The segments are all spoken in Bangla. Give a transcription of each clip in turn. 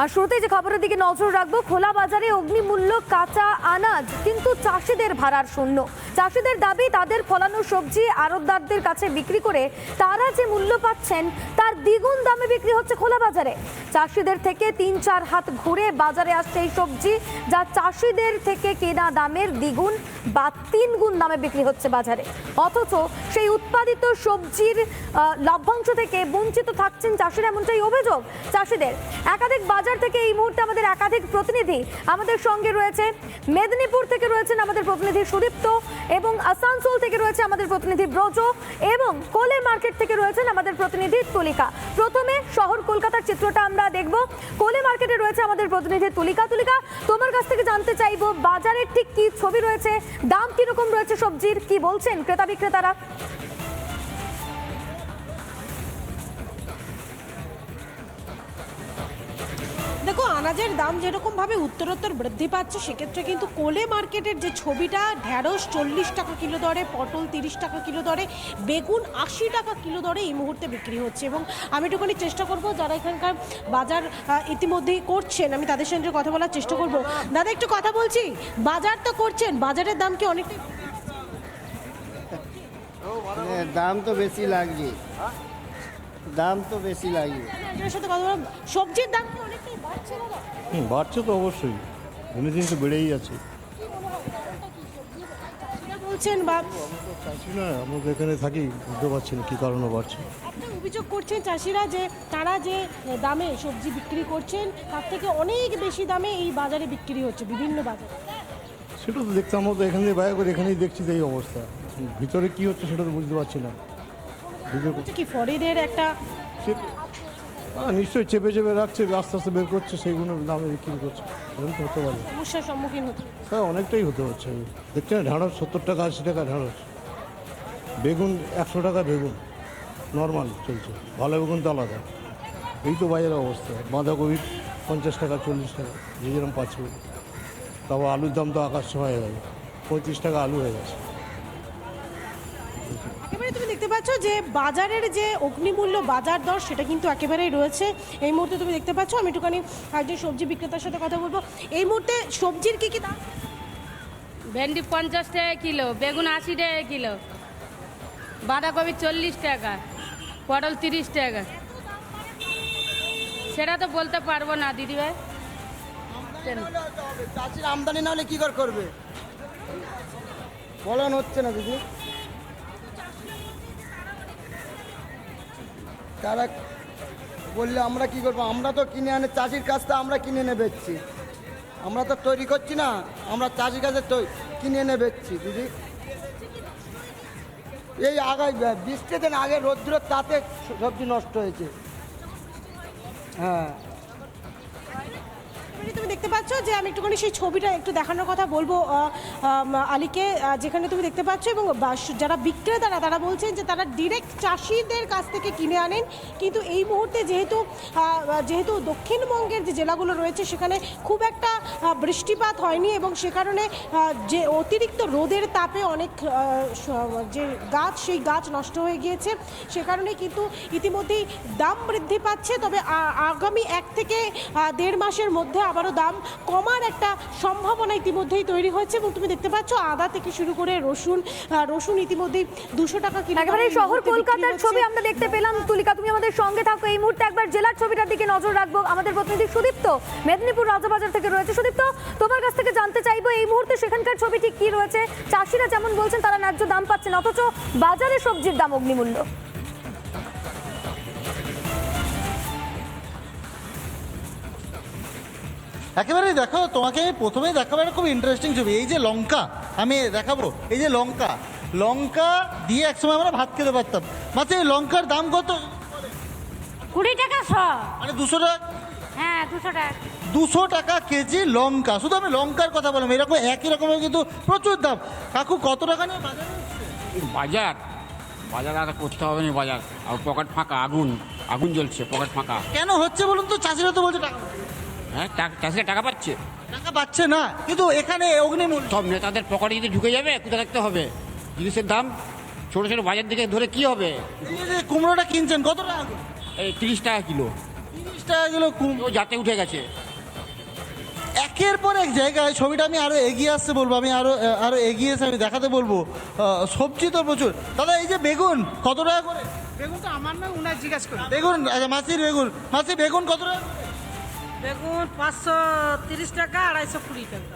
আর শুরুতেই যে খবরের দিকে নজর রাখব, খোলা বাজারে অগ্নিমূল্য কাঁচা আনাজ, কিন্তু চাষিদের ভাড়ার শূন্য। চাষিদের দাবি, তাদের ফলানো সবজি আড়তদারদের কাছে বিক্রি করে তারা যে মূল্য পাচ্ছেন, তার দ্বিগুণ দামে বিক্রি হচ্ছে খোলা বাজারে। চাষিদের থেকে তিন চার হাত ঘুরে বাজারে আসছে এই সবজি, যা চাষিদের থেকে কেনা দামের দ্বিগুণ বা তিন গুণ দামে বিক্রি হচ্ছে বাজারে। অথচ সেই উৎপাদিত সবজির লভ্যাংশ থেকে বঞ্চিত থাকছেন চাষিরা, এমনটাই অভিযোগ চাষিদের। একাধিক বাজার থেকে এই মুহূর্তে আমাদের একাধিক প্রতিনিধি আমাদের সঙ্গে রয়েছে মেদিনীপুর থেকে রয়েছেন আমাদের প্রতিনিধি সুদীপ্ত এবং আসানসোল থেকে রয়েছে আমাদের প্রতিনিধি ব্রজ এবং কোলে মার্কেট থেকে রয়েছেন আমাদের প্রতিনিধি তুলিকা। প্রথমে শহর কলকাতার চিত্রটা আমরা দেখব। কোলে মার্কেটে রয়েছে আমাদের প্রতিনিধি তুলিকা। তুলিকা, তোমার কাছ থেকে জানতে চাইব, বাজারের ঠিক কি ছবি রয়েছে? দাম কীরকম রয়েছে সবজির? কি বলছেন ক্রেতা বিক্রেতারা? দেখো আনাজের দাম যেরকম ভাবে উত্তরোত্তর বৃদ্ধি পাচ্ছে সেক্ষেত্রে কিন্তু কোলে মার্কেটের যে ছবিটা ঢ্যাঁড়স চল্লিশ টাকা কিলো দরে পটল তিরিশ টাকা কিলো দরে বেগুন আশি টাকা কিলো দরে এই মুহূর্তে বিক্রি হচ্ছে। এবং আমি একটুখানি চেষ্টা করব যারা এখানকার বাজার ইতিমধ্যেই করছেন আমি তাদের সঙ্গে কথা বলার চেষ্টা করব। দাদা একটু কথা বলছি বাজার তো করছেন বাজারের দাম কি অনেকটাই মানে দাম তো বেশি লাগছে দাম তো বেশি লাগবে। সাথে কথা বললাম সবজির দাম কি হুম বাড়ছে তো অবশ্যই। দিনে দিন তো বেড়েই যাচ্ছে। চাষিরা বলছেন বা চাষি না আমরা এখানে থাকি বুঝতে পারছি না কী কারণে বাড়ছে। অভিযোগ করছেন চাষিরা যে তারা যে দামে সবজি বিক্রি করছেন তার থেকে অনেক বেশি দামে এই বাজারে বিক্রি হচ্ছে বিভিন্ন বাজারে। সেটা তো দেখতে আমরা তো এখান থেকে বাইরে করে এখানেই দেখছি তো এই অবস্থা। ভিতরে কী হচ্ছে সেটা তো বুঝতে পারছি না। কি ফরিদের একটা নিশ্চয়ই চেপে চেপে রাখছে আস্তে আস্তে বের করছে সেইগুলো দামে বিক্রি করছে। এরকম তো হতে পারে। সমস্যার সম্মুখীন হতে হচ্ছে। হ্যাঁ অনেকটাই হতে হচ্ছে। দেখছি না ঢাঁড়স সত্তর টাকা আশি টাকা ঢাঁড়স। বেগুন একশো টাকা বেগুন। নর্মাল চলছে। ভালো বেগুন তো আলাদা। এই তো বাজারের অবস্থা। বাঁধাকপি পঞ্চাশ টাকা চল্লিশ টাকা যে যেরকম পাচ্ছে। তারপর আলুর দাম তো আকাশ হয়ে গেছে পঁয়ত্রিশ টাকা আলু হয়ে গেছে। একেবারে তুমি দেখতে পাচ্ছ যে বাজারের যে অগ্নিমূল্য বাজার দর সেটা কিন্তু একেবারেই রয়েছে। এই মুহূর্তে তুমি দেখতে পাচ্ছ আমি একটুখানি একজন সবজি বিক্রেতার সাথে কথা বলব। এই মুহূর্তে সবজির কি কি দাম? ভেন্ডি পঞ্চাশ টাকা কিলো বেগুন আশি টাকা কিলো বাঁধাকপি চল্লিশ টাকা পটল তিরিশ টাকা। সেটা তো বলতে পারব না দিদিভাই চাষির আমদানি না হলে কী করে করবে? ফলন হচ্ছে না দিদি। তারা বললে, আমরা কি করব? আমরা তো কিনে আনে, চাষির কাজটা আমরা কিনে এনে বেচছি। আমরা তো তৈরি করছি না, আমরা চাষির কাছে কিনে এনে বেচছি, দিদি। এই আগায় বৃষ্টি দিন আগে রৌদ্র তাতে সবজি নষ্ট হয়েছে। হ্যাঁ। এবারে তুমি দেখতে পাচ্ছ যে আমি একটুখানি সেই ছবিটা একটু দেখানোর কথা বলব। আলীকে যেখানে তুমি দেখতে পাচ্ছ এবং যারা বিক্রেতারা, তারা বলছেন যে তারা ডিরেক্ট চাষিদের কাছ থেকে কিনে আনেন। কিন্তু এই মুহূর্তে যেহেতু যেহেতু দক্ষিণবঙ্গের যে জেলাগুলো রয়েছে, সেখানে খুব একটা বৃষ্টিপাত হয়নি এবং সে কারণে যে অতিরিক্ত রোদের তাপে অনেক যে গাছ, সেই গাছ নষ্ট হয়ে গিয়েছে। সে কারণে কিন্তু ইতিমধ্যেই দাম বৃদ্ধি পাচ্ছে। তবে আগামী এক থেকে দেড় মাসের মধ্যে আবারও দাম কমার একটা সম্ভাবনা ইতিমধ্যেই তৈরি হয়েছে এবং তুমি দেখতে পাচ্ছ আদা থেকে শুরু করে রসুন রসুন ইতিমধ্যেই দুশো টাকা কিলো একেবারে শহর কলকাতার ছবি আমরা দেখতে পেলাম। তুলিকা তুমি আমাদের সঙ্গে থাকো। এই মুহূর্তে একবার জেলার ছবিটার দিকে নজর রাখব। আমাদের প্রতিনিধি সুদীপ্ত মেদিনীপুর রাজাবাজার থেকে রয়েছে। সুদীপ্ত তোমার কাছ থেকে জানতে চাইব এই মুহূর্তে সেখানকার ছবি ঠিক কি রয়েছে? চাষিরা যেমন বলছেন তারা ন্যায্য দাম পাচ্ছেন অথচ বাজারে সবজির দাম অগ্নিমূল্য। একেবারেই দেখো তোমাকে আমি প্রথমেই দেখাবো একটা খুব ইন্টারেস্টিং ছবি। এই যে লঙ্কা আমি দেখাবো। এই যে লঙ্কা লঙ্কা দিয়ে একসময় আমরা ভাত খেতে পারতাম। মাত্র এই লঙ্কার দাম কত? কুড়ি টাকা শ। মানে দুশো টাকা? হ্যাঁ দুশো টাকা। দুশো টাকা কেজি লঙ্কা। শুধু আমি লঙ্কার কথা বললাম এরকম একই রকমের কিন্তু প্রচুর দাম। কাকু কত টাকা নিয়ে বাজারে বাজার বাজার আর করতে হবে না বাজার। আর পকেট ফাঁকা আগুন আগুন জ্বলছে পকেট ফাঁকা। কেন হচ্ছে বলুন তো? চাষিরা তো বলছে টাকা। হ্যাঁ টাকা- চাষিরা টাকা পাচ্ছে। টাকা পাচ্ছে না কিন্তু এখানে অগ্নিমূল্য সব নেতাদের পকেটে যদি ঢুকে যাবে কোথায় রাখতে হবে? জিনিসের দাম ছোটো ছোটো বাজার দিকে ধরে কি হবে? এই যে কুমড়োটা কিনছেন কত টাকা এই তিরিশ টাকা কিলো। তিরিশ টাকা কিলো কুম ও যাতে উঠে গেছে। একের পর এক জায়গায় ছবিটা আমি আরও এগিয়ে আসতে বলব আমি আরও আরও এগিয়ে এসে আমি দেখাতে বলব। আহ, সবজি তো প্রচুর। দাদা এই যে বেগুন কত টাকা করে? বেগুন তো আমার নয় উনার জিজ্ঞাসা করি বেগুন আচ্ছা মাসির বেগুন। মাসি বেগুন কত টাকা করে? বেগুন পাঁচশো তিরিশ টাকা আড়াইশো কুড়ি টাকা।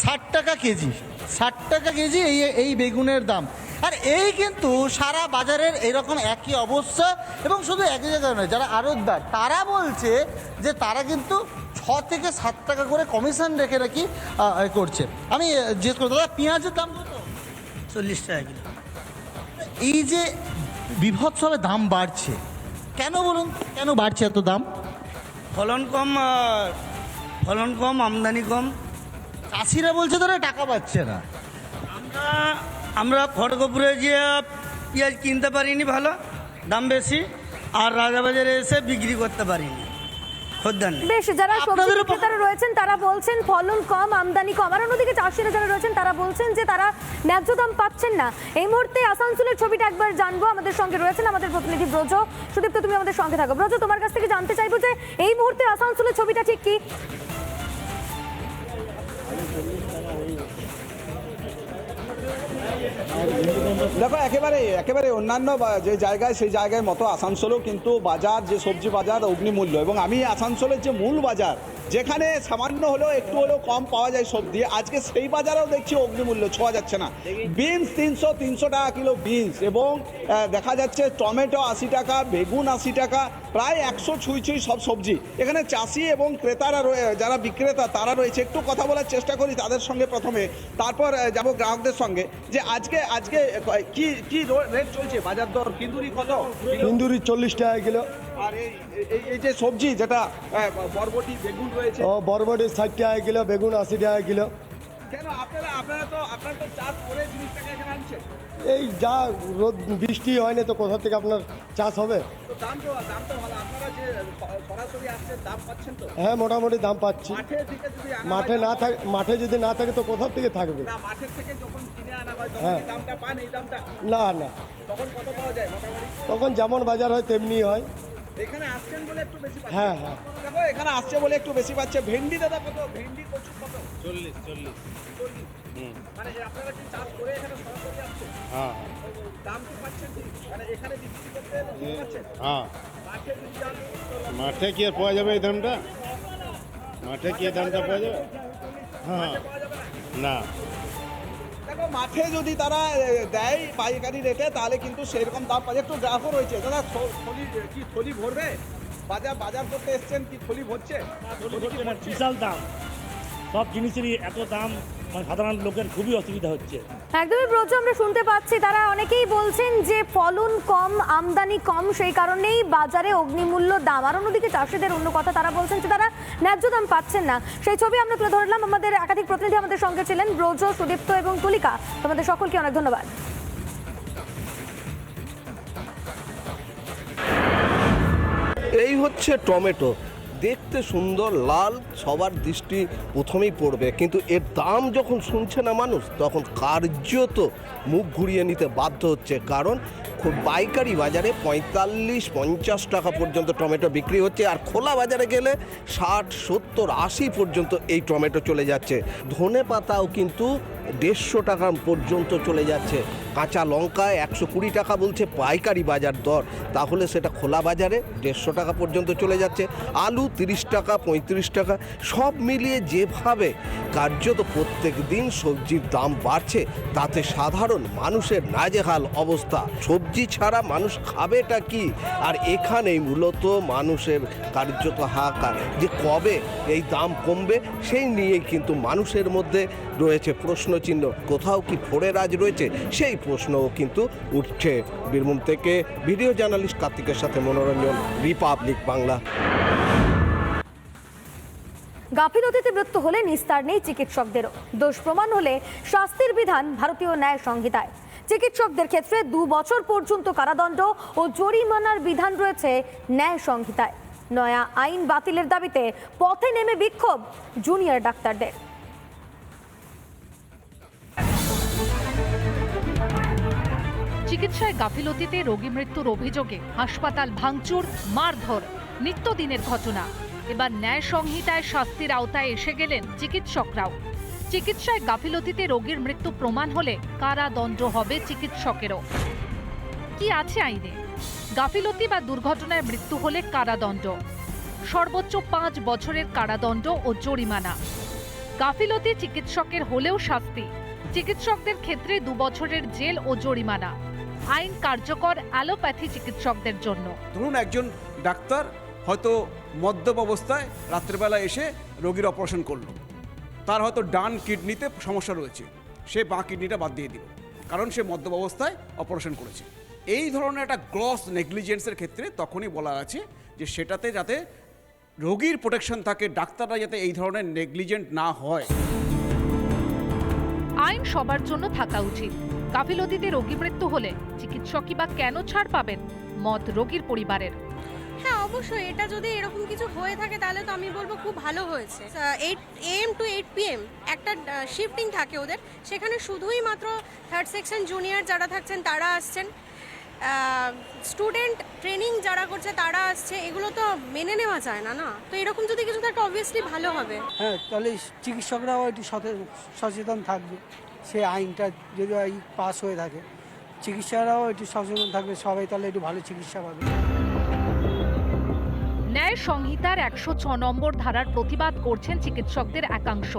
ষাট টাকা কেজি ষাট টাকা কেজি এই এই বেগুনের দাম। আর এই কিন্তু সারা বাজারের এরকম একই অবস্থা এবং শুধু একই জায়গায় নয় যারা আড়তদার তারা বলছে যে তারা কিন্তু ছ থেকে সাত টাকা করে কমিশন রেখে রাখি করছে। আমি জিজ্ঞেস করব দাদা পেঁয়াজের দাম কত? চল্লিশ টাকা কিলো। এই যে বিভৎসভাবে দাম বাড়ছে কেন বলুন কেন বাড়ছে এত দাম? ফলন কম ফলন কম আমদানি কম। চাষিরা বলছে তারা টাকা পাচ্ছে না। আমরা আমরা খড়গপুরে যে পেঁয়াজ কিনতে পারিনি ভালো দাম বেশি আর রাজাবাজারে এসে বিক্রি করতে পারিনি। বেশ যারা সবজি বিক্রেতারা রয়েছেন তারা বলছেন ফলন কম আমদানি কম। আর অন্যদিকে চাষিরা যারা রয়েছেন তারা বলছেন যে তারা ন্যায্য দাম পাচ্ছেন না। এই মুহূর্তে আসানসোলের ছবিটা একবার জানব। আমাদের সঙ্গে রয়েছেন আমাদের প্রতিনিধি ব্রজ। সুদীপ্ত তুমি আমাদের সঙ্গে থাকো। ব্রজ তোমার কাছ থেকে জানতে চাইব যে এই মুহূর্তে আসানসোলের ছবিটা ঠিক কি? দেখো একেবারে একেবারে অন্যান্য যে জায়গায় সেই জায়গায় মতো আসানসোলেও কিন্তু বাজার যে সবজি বাজার অগ্নিমূল্য এবং আমি আসানসোলের যে মূল বাজার যেখানে সামান্য হলেও একটু হলেও কম পাওয়া যায় সবজি আজকে সেই বাজারেও দেখছি অগ্নিমূল্য ছোঁয়া যাচ্ছে না। বিনস তিনশো তিনশো টাকা কিলো বিনস এবং দেখা যাচ্ছে টমেটো আশি টাকা বেগুন আশি টাকা প্রায় একশো ছুঁই ছুঁই সব সবজি। এখানে চাষি এবং ক্রেতারা রয়ে যারা বিক্রেতা তারা রয়েছে। একটু কথা বলার চেষ্টা করি তাদের সঙ্গে প্রথমে। তারপর যাব গ্রাহকদের সঙ্গে। যে আজকে আজকে কি কি রেট চলছে? বাজার দর কিন্দুরি কত? ইন্দুরি চল্লিশ টাকা কিলো। আর এই এই- এই যে সবজি যেটা বরবটি বেগুন রয়েছে। ও বরবটি ষাট টাকা কিলো বেগুন আশি টাকা কিলো। কেন আপনারা আপনারা তো আপনারা তো চাষ করে জিনিসটাকে এখানে আনছেন। এই যা রোদ বৃষ্টি হয়নি তো কোথা থেকে আপনার চাষ হবে? তো দাম তো দাম তো ভালো। আপনারা যে স- সরাসরি আসছেন দাম পাচ্ছেন তো? হ্যাঁ মোটামুটি দাম পাচ্ছি। মাঠে না থাকে মাঠে যদি না থাকে তো কোথা থেকে থাকবে? না মাঠের থেকে যখন কিনে আনা হয় না না। তখন কত পাওয়া যায় মোটামুটি? তখন যেমন বাজার হয় তেমনি হয়। এখানে আসছেন বলে একটু বেশি পাচ্ছেন। হ্যাঁ হ্যাঁ। এখানে আসছে বলে একটু বেশি পাচ্ছে। ভেন্ডি দাদা কত? ভেন্ডি কচু কত? চল্লিশ। চল্লিশ। মানে আপনারা কি চাষ করে এখানে সরাসরি আসছেন? হ্যাঁ। দাম কি পাচ্ছেন মানে এখানে বিক্রি করতে এলে পাচ্ছেন? হ্যাঁ। মাঠে যদি যান মাঠে কি আর পাওয়া যাবে এই দামটা? মাঠে কি দামটা পাওয়া যাবে? হ্যাঁ। না? দেখো মাঠে যদি তারা দেয় পাইকারি রেটে তাহলে কিন্তু সেরকম দাম পাওয়া যায়। একটু গ্রাহকও রয়েছে। দাদা থলি কি থলি ভরবে? বাজার বাজার করতে এসছেন কি থলি ভরছে? বিশাল দাম। সব জিনিসেরই এত দাম। মানে সাধারণ লোকের খুবই অসুবিধা হচ্ছে। একদমই ব্রজ আমরা শুনতে পাচ্ছি। তারা অনেকেই বলছেন যে ফলন কম আমদানি কম সেই কারণেই বাজারে অগ্নিমূল্য দাম। আর অন্যদিকে চাষিদের অন্য কথা তারা বলছেন যে তারা ন্যায্য দাম পাচ্ছেন না। সেই ছবি আমরা তুলে ধরলাম। আমাদের একাধিক প্রতিনিধি আমাদের সঙ্গে ছিলেন ব্রজ সুদীপ্ত এবং তুলিকা। তোমাদের সকলকে অনেক ধন্যবাদ। এই হচ্ছে টমেটো। দেখতে সুন্দর, লাল, সবার দৃষ্টি প্রথমেই পড়বে। কিন্তু এর দাম যখন শুনছে না মানুষ, তখন কার্যত মুখ ঘুরিয়ে নিতে বাধ্য হচ্ছে। কারণ পাইকারি বাজারে পঁয়তাল্লিশ, পঞ্চাশ টাকা পর্যন্ত টমেটো বিক্রি হচ্ছে আর খোলা বাজারে গেলে ষাট, সত্তর, আশি পর্যন্ত এই টমেটো চলে যাচ্ছে। ধনে পাতাও কিন্তু দেড়শো টাকা পর্যন্ত চলে যাচ্ছে। কাঁচা লঙ্কা একশো কুড়ি টাকা বলছে পাইকারি বাজার দর। তাহলে সেটা খোলা বাজারে দেড়শো টাকা পর্যন্ত চলে যাচ্ছে। আলু তিরিশ টাকা, পঁয়ত্রিশ টাকা, সব মিলিয়ে যেভাবে কার্যত প্রত্যেক দিন সবজির দাম বাড়ছে, তাতে সাধারণ মানুষের নাজেহাল অবস্থা। সবজি ছাড়া মানুষ খাবেটা কি? আর এখানেই মূলত মানুষের কার্যত হাহাকার। যে কবে এই দাম কমবে, সেই নিয়েই কিন্তু মানুষের মধ্যে রয়েছে প্রশ্নচিহ্ন। কোথাও কি ফোড়ে রাজ রয়েছে? সেই প্রশ্নও কিন্তু উঠছে। বীরভূম থেকে ভিডিও জার্নালিস্ট কার্তিকের সাথে মনোরঞ্জন, রিপাবলিক বাংলা। গাফিলতিতে মৃত্যু হলে নিস্তার নেই চিকিৎসকদেরও। দোষ প্রমাণ হলে শাস্তির বিধান ভারতীয় ন্যায় সংহিতায়। চিকিৎসকদের ক্ষেত্রে দু বছর পর্যন্ত কারাদণ্ড ও জরিমানার বিধান রয়েছে ন্যায় সংহিতায়। নয়া আইন বাতিলের দাবিতে পথে নেমে বিক্ষোভ জুনিয়র ডাক্তারদের। চিকিৎসায় গাফিলতিতে রোগী মৃত্যুর অভিযোগে হাসপাতাল ভাঙচুর, মারধর, নিত্যদিনের ঘটনা। এবার ন্যায় সংহিতায় শাস্তির আওতায় এসে গেলেন চিকিৎসকরাও। চিকিৎসায় গাফিলতিতে রোগীর মৃত্যু প্রমাণ হলে কারাদণ্ড হবে চিকিৎসকেরও। কি আছে আইনে? গাফিলতি বা দুর্ঘটনায় মৃত্যু হলে কারাদণ্ড। সর্বোচ্চ পাঁচ বছরের কারাদণ্ড ও জরিমানা। গাফিলতি চিকিৎসকের হলেও শাস্তি। চিকিৎসকদের ক্ষেত্রে দু বছরের জেল ও জরিমানা। আইন কার্যকর অ্যালোপ্যাথি চিকিৎসকদের জন্য। ধরুন একজন ডাক্তার হয়তো মদ্যপ অবস্থায় রাত্রেবেলা এসে রোগীর অপারেশন করল। তার হয়তো ডান কিডনিতে সমস্যা রয়েছে। সে বাঁ কিডনিটা বাদ দিয়ে দিল, কারণ সে মদ্যপ অবস্থায় অপারেশন করেছে। এই ধরনের একটা গ্রস নেগলিজেন্সের ক্ষেত্রে তখনই বলা আছে যে সেটাতে যাতে রোগীর প্রোটেকশন থাকে, ডাক্তাররা যাতে এই ধরনের নেগলিজেন্ট না হয়। আইন সবার জন্য থাকা উচিত। গাফিলতিতে রোগী মৃত্যু হলে চিকিৎসকই বা কেন ছাড় পাবেন মত রোগীর পরিবারের? হ্যাঁ অবশ্যই। এটা যদি এরকম কিছু হয়ে থাকে, তাহলে তো আমি বলব খুব ভালো হয়েছে। Eight AM to eight PM একটা শিফটিং থাকে ওদের। সেখানে শুধুই মাত্র থার্ড সেকশন জুনিয়র যারা থাকছেন, তারা আসছেন। স্টুডেন্ট ট্রেনিং যারা করছে, তারা আসছে। এগুলো তো মেনে নেওয়া যায় না না? তো এরকম যদি কিছু থাকে অবভিয়াসলি ভালো হবে। হ্যাঁ তাহলে চিকিৎসকরাও একটু সচেতন থাকবে। সেই আইনটা যদি পাস হয়ে থাকে চিকিৎসকরাও একটু সচেতন থাকবে। সবাই তাহলে একটু ভালো চিকিৎসা পাবে। ন্যায় সংহিতার একশো ছ নম্বর ধারার প্রতিবাদ করছেন চিকিৎসকদের একাংশ।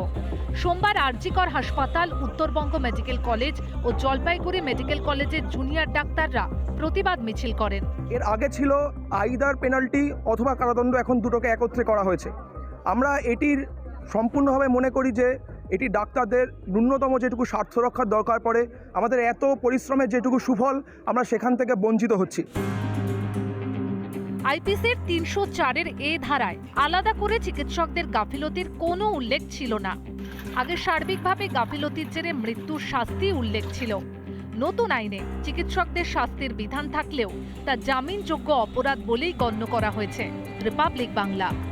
সোমবার আরজিকর হাসপাতাল, উত্তরবঙ্গ মেডিকেল কলেজ ও জলপাইগুড়ি মেডিকেল কলেজের জুনিয়র ডাক্তাররা প্রতিবাদ মিছিল করেন। এর আগে ছিল আইদার পেনাল্টি অথবা কারাদণ্ড, এখন দুটোকে একত্রে করা হয়েছে। আমরা এটির সম্পূর্ণভাবে মনে করি যে এটি ডাক্তারদের ন্যূনতম যেটুকু স্বার্থ রক্ষার দরকার পড়ে, আমাদের এত পরিশ্রমের যেটুকু সুফল আমরা সেখান থেকে বঞ্চিত হচ্ছি। আইপিসির তিনশো চারের এ ধারায় আলাদা করে চিকিৎসকদের গাফিলতির কোনো উল্লেখ ছিল না। আগে সার্বিকভাবে গাফিলতির জেরে মৃত্যুর শাস্তি উল্লেখ ছিল। নতুন আইনে চিকিৎসকদের শাস্তির বিধান থাকলেও তা জামিনযোগ্য অপরাধ বলেই গণ্য করা হয়েছে। রিপাবলিক বাংলা।